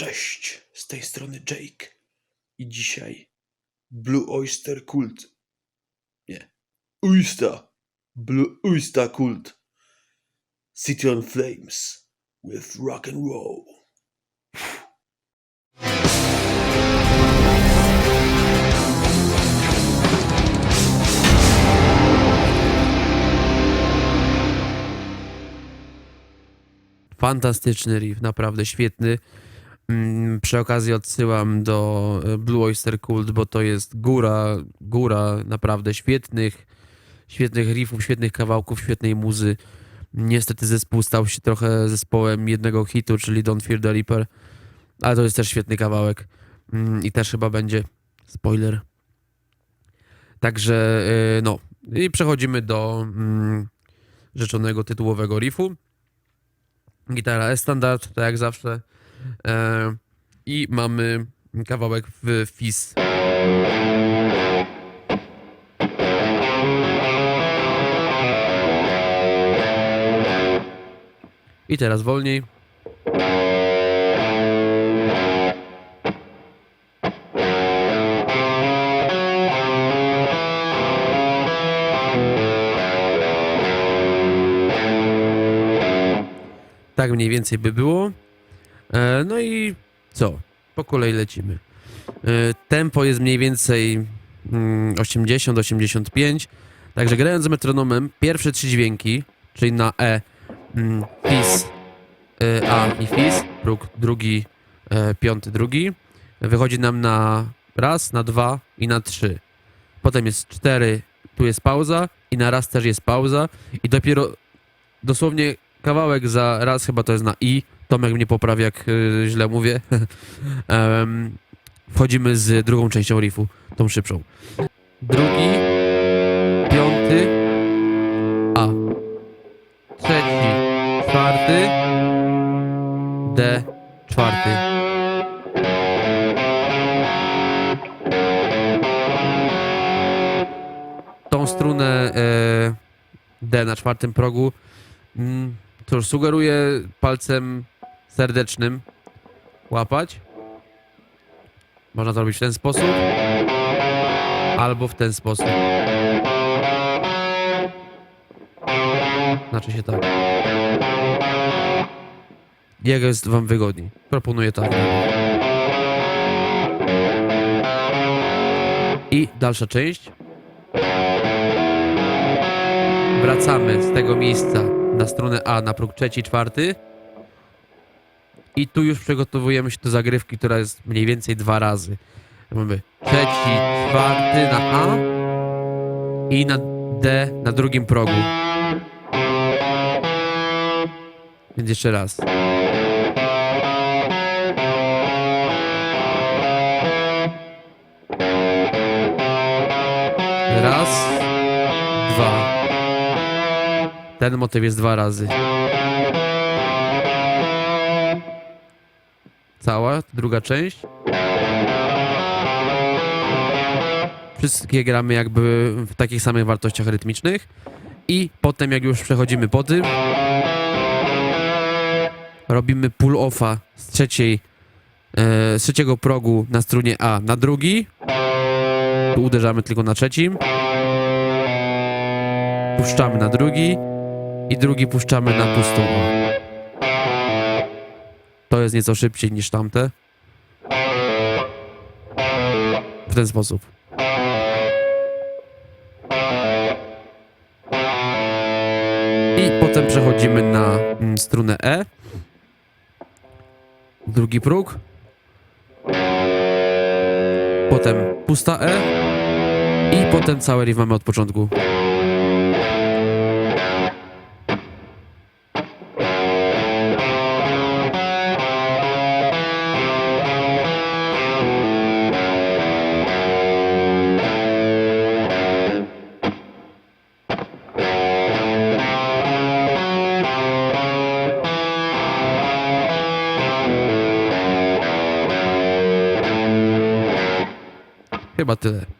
Cześć, z tej strony Jake. I dzisiaj Blue Oyster Cult. Nie. Oyster. Blue Oyster Cult. City on Flames with rock and roll. Fantastyczny riff, naprawdę świetny. Mm, Przy okazji odsyłam do e, Blue Oyster Cult, bo to jest góra, góra naprawdę świetnych, świetnych riffów, świetnych kawałków, świetnej muzy. Niestety zespół stał się trochę zespołem jednego hitu, czyli Don't Fear the Reaper, ale to jest też świetny kawałek Mm, i też chyba będzie spoiler. Także e, no i przechodzimy do mm, rzeczonego tytułowego riffu. Gitara E-standard, tak jak zawsze. E, I mamy kawałek w Fizz. I teraz wolniej. Tak mniej więcej by było. E, no i co? Po kolei lecimy. E, tempo jest mniej więcej mm, 80-85. Także grając metronomem, pierwsze trzy dźwięki, czyli na E, mm, Fis, e, A i Fis, próg drugi, piąty, drugi, wychodzi nam na raz, na dwa i na trzy. Potem jest cztery, tu jest pauza i na raz też jest pauza i dopiero dosłownie kawałek za raz, chyba to jest na I. Tomek mnie poprawia, jak y, źle mówię. Em, wchodzimy z drugą częścią riffu, tą szybszą. Drugi, piąty, A. Trzeci, czwarty, D, czwarty. Tą strunę e, D na czwartym progu Mm, Cóż, sugeruję palcem serdecznym łapać. Można to robić w ten sposób. Albo w ten sposób. Znaczy się tak. Jak jest wam wygodniej? Proponuję tak. I dalsza część. Wracamy z tego miejsca na stronę A, na próg trzeci, czwarty. I tu już przygotowujemy się do zagrywki, która jest mniej więcej dwa razy. Mamy trzeci, czwarty na A i na D na drugim progu. Więc jeszcze raz. Raz, dwa. Ten motyw jest dwa razy. Cała, druga część. Wszystkie gramy jakby w takich samych wartościach rytmicznych. I potem jak już przechodzimy po tym, robimy pull-offa z trzeciej, e, z trzeciego progu na strunie A na drugi. Tu uderzamy tylko na trzecim. Puszczamy na drugi i drugi puszczamy na pustą. To jest nieco szybciej niż tamte. W ten sposób. I potem przechodzimy na mm, strunę E. Drugi próg. Potem pusta E. I potem cały riff mamy od początku. Chyba tyle.